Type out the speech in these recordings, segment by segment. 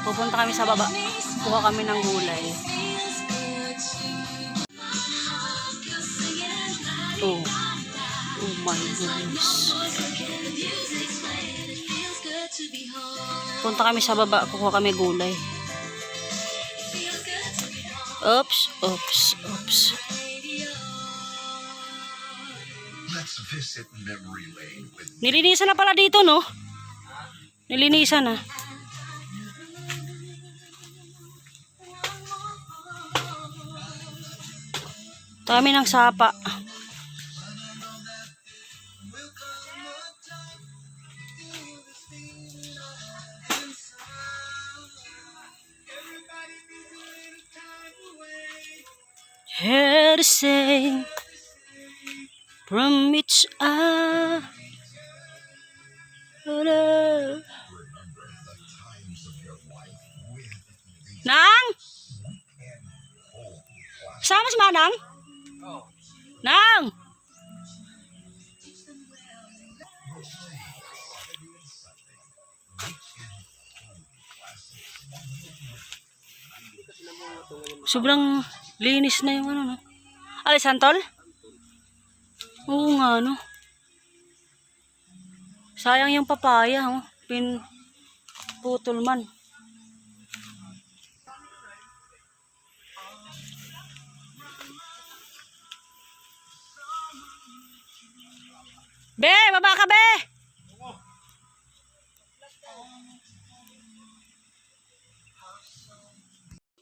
Pupunta kami sa baba. Kuha kami ng gulay. Oh. Oh my goodness. Punta kami sa baba. Kuha kami gulay. Oops, oops, oops. Let's visit memory lane with Nilinisan na pala dito, no? Nilinisan na. Dami ng sapa. Here to say from each other. Nang? Sama si Manang? Nang? Sobrang linis na yung ano, no? Ay, santol? Oo nga, no? Sayang yung papaya, oh. Pin putol man. Baba ka, be!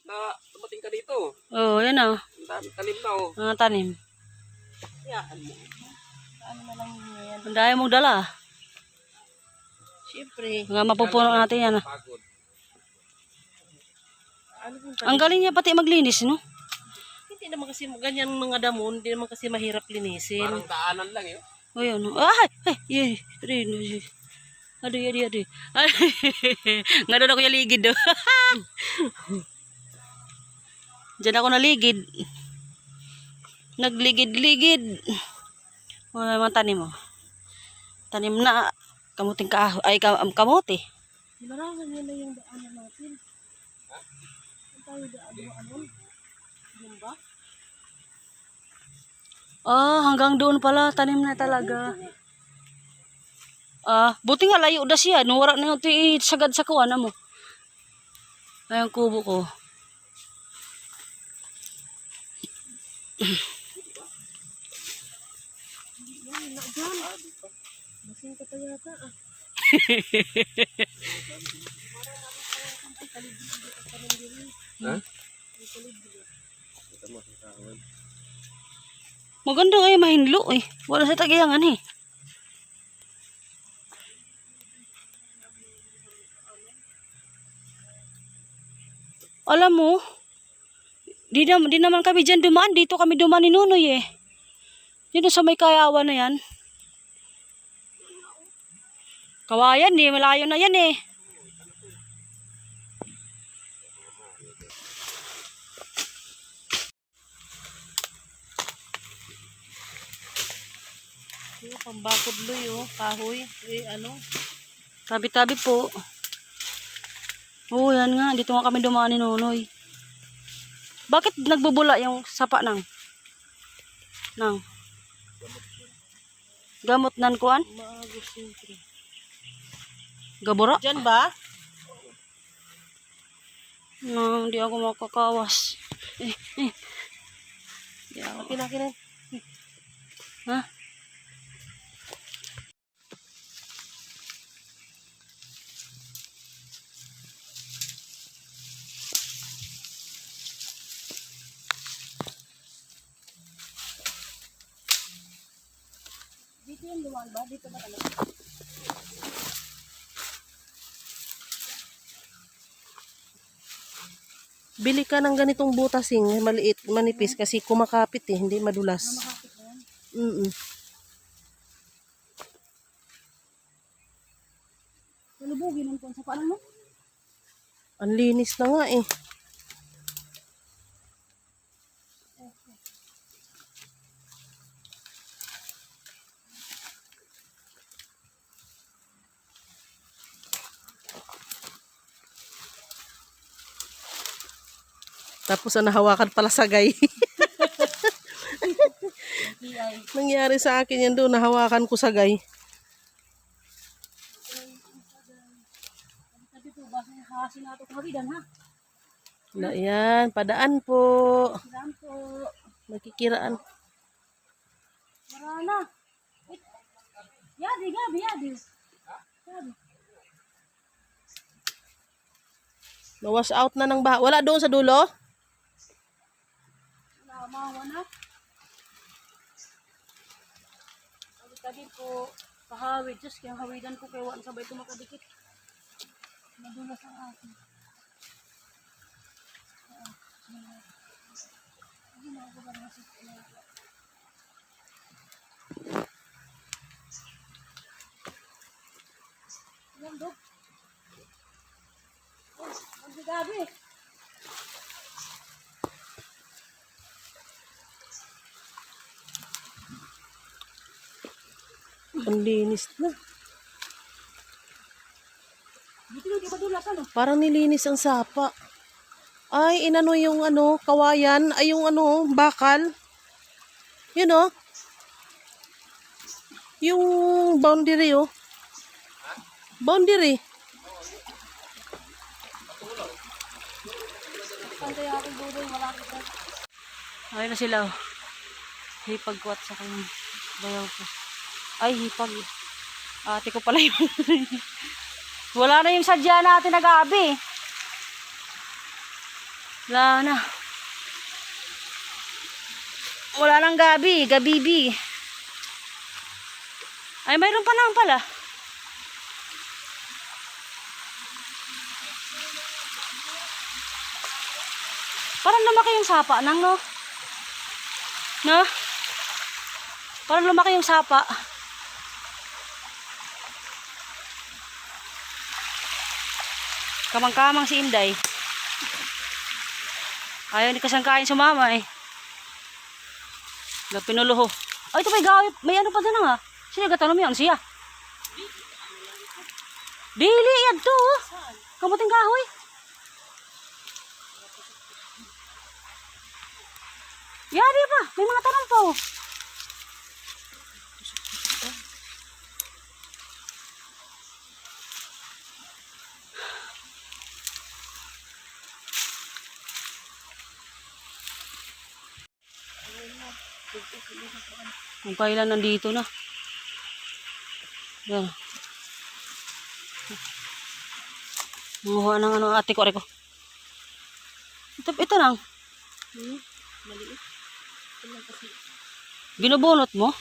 na dumating ka dito. Oh, yan oh. Ang dami talim na oh. Mga tanim. Hayaan mo. Ang daya mong dala. Siyempre. Mga mapupuno natin yan. ah. Pagod. Ano Ang galing niya pati maglinis, no? hindi naman kasi ganyan mga damon, hindi naman kasi mahirap linisin. Parang daanan lang yun. O yun. oh. Ay! Ay! Yay! Rin! Adi, adi. Ay! Nga doon ako yung ligid do. Diyan ako naligid. Nagligid-ligid. Wala mga tanim mo. Tanim na kamuting ka ay kam, kamote. Marangan na yung daanan natin. Saan tayo daan mo ano? Yan ba? Ah, hanggang doon pala tanim na talaga. Ah, buti nga layo da siya. No, wala na yung sagad sa kuwan mo. Ay, ang kubo ko. Masing ka pa yata ah. Ha? Maganda kayo mahinlo eh. Wala sa tagiyangan eh. Alam mo, di, na, di naman kami dyan dumaan. Dito kami dumaan ni Nunoy eh. Dito sa may kayawa na yan. Kawayan eh, malayo na yan eh. Yung pambakod loy oh, kahoy. Eh ano? Tabi-tabi po. Oo, yan nga. Dito nga kami dumaan ni Nunoy. Bakit nagbubula yung sapa ng? Nang? Gamot nan kuan? Maagos siyempre. Gabura? Diyan ba? No, hindi ako makakawas. Eh, eh. Di ako. Akin akin. Ha? Luwan ba? Dito ba talaga? Bili ka ng ganitong butasing, maliit, manipis kasi kumakapit eh, hindi madulas. Mm -mm. Nalubugin ang kuwan sa paanan mo? Ang linis na nga eh. Tapos ang nahawakan pala sagay. Nangyari sa akin yan doon, nahawakan ko sagay. Na yan, padaan po. Saan po? Nakikiraan. Wala na. Yadi, gabi, yadi. Yadi. Na-wash out na ng baha. Wala doon sa dulo? Wala, mawa na. Tabi po, pahawid. Diyos, kaya hawidan ko kaya waan sabay ito makadikit. Madulas ang akin. Yan, Dok. Oh, ang gabi. Ang linis na. Dito na, madulas ano? Parang nilinis ang sapa. Ay, inano yung ano, kawayan. Ay, yung ano, bakal. Yun oh. Yung boundary oh. Boundary. Ay na sila. oh. Hipag ko at sa kanyang bayaw ko. Ay, hipag. Ate ko pala yun. wala na yung sadya natin na gabi. Wala na. Wala nang gabi, gabibi. Ay, mayroon pa naman pala. Parang lumaki yung sapa nang, no? No? Parang lumaki yung sapa. Kamang-kamang si Inday. Ayaw ni kasang kain sumama eh. Na pinuluho. Ay, ito may gawi. May ano pa doon nga. Sino gatanong yan? Siya. Dili yan to. oh. Kamuting kahoy. Yari pa. May mga tanong pa. oh. Ang kailan nandito na. Yan. Manguha ng ano ate ko, ko. Ito, ito lang. Binubunot mo?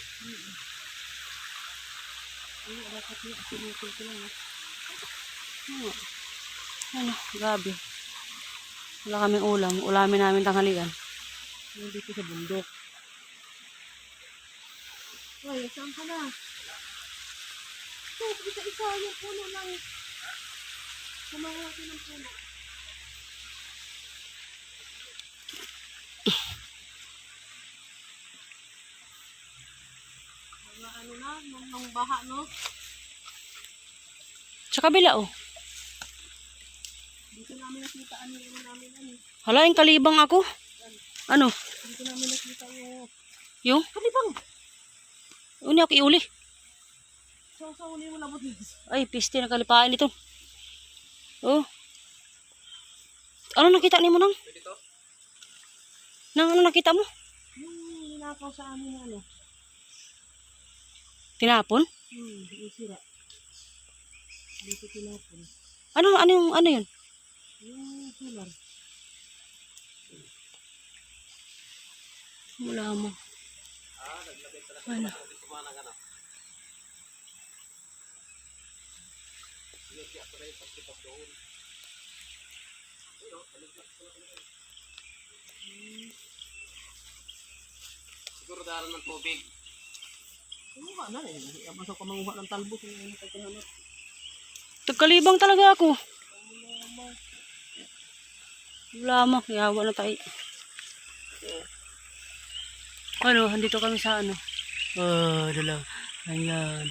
Hmm. Ano, gabi. Wala kaming ulam. Ulamin namin tanghalian. Dito sa bundok. Hoy, saan ka na? Ito, isa-isa yung puno ng... Kumawaki ng puno. Mga ano na, nung, nung baha, no? Sa kabila, oh. Dito namin nakita ano yung namin ano. Hala, yung kalibang ako. Ano? Dito namin nakita yung... Yung? Kalibang! Uni ako iuli. So, sa uli mo labot dito. Ay, piste na kalipain ito. Oh. Ano nakita ni mo nang? Pwede to? Nang ano nakita mo? Yung ninakaw sa amin ano. Tinapon? Hmm, yung sira. Dito tinapon. Ano, ano yung, ano yun? Yung solar. Wala mo. Ano? Siguro daran ng tubig. Kumuha na eh. Masok ka manguha ng talbos. Yung ano kagkahanap. Tagkalibang talaga ako. Wala mo. Yawa na tayo. Ano, andito kami sa ano. Ah, dalaw. Ayan.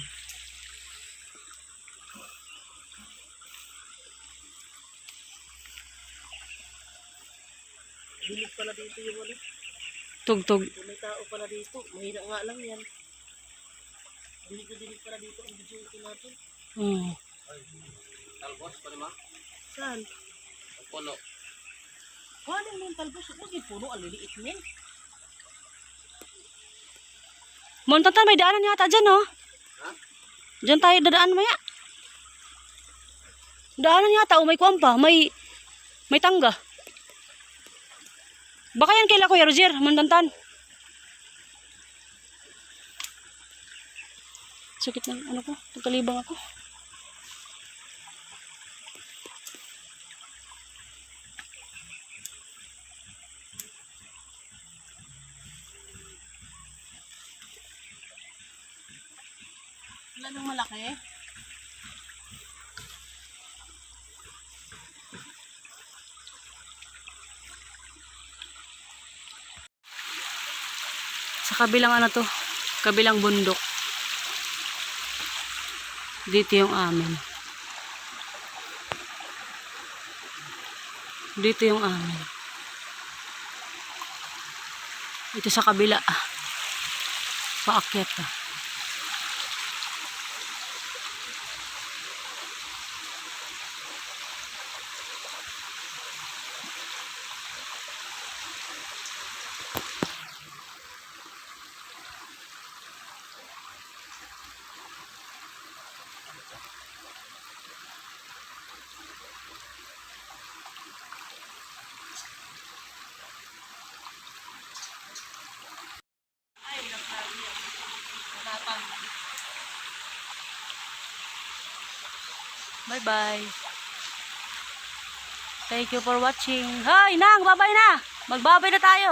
Dilig pala dito yung ano. Tugtog. Kung may tao pala dito. Mahina nga lang yan. Dilig na pala dito ang video ko natin. Hmm. Talbos pa naman. Saan? Ang puno. Kuhanin mo yung talbos. Huwag yung puno. Ang liliit men. Montatan, may daanan yata dyan, oh. Ha? Diyan tayo dadaan maya. Daanan yata, oh, may kuwan pa. May, may tangga. Baka yan kay Kuya Roger, Montantan. Sakit ng ano ko, pagkalibang ako. Wala nang malaki. Sa kabilang ano to, kabilang bundok. Dito yung amin. Dito yung amin. Ito sa kabila. Paakyat ah. Bye bye. Thank you for watching. Hoy, Nang, babay na. Magbabay na tayo.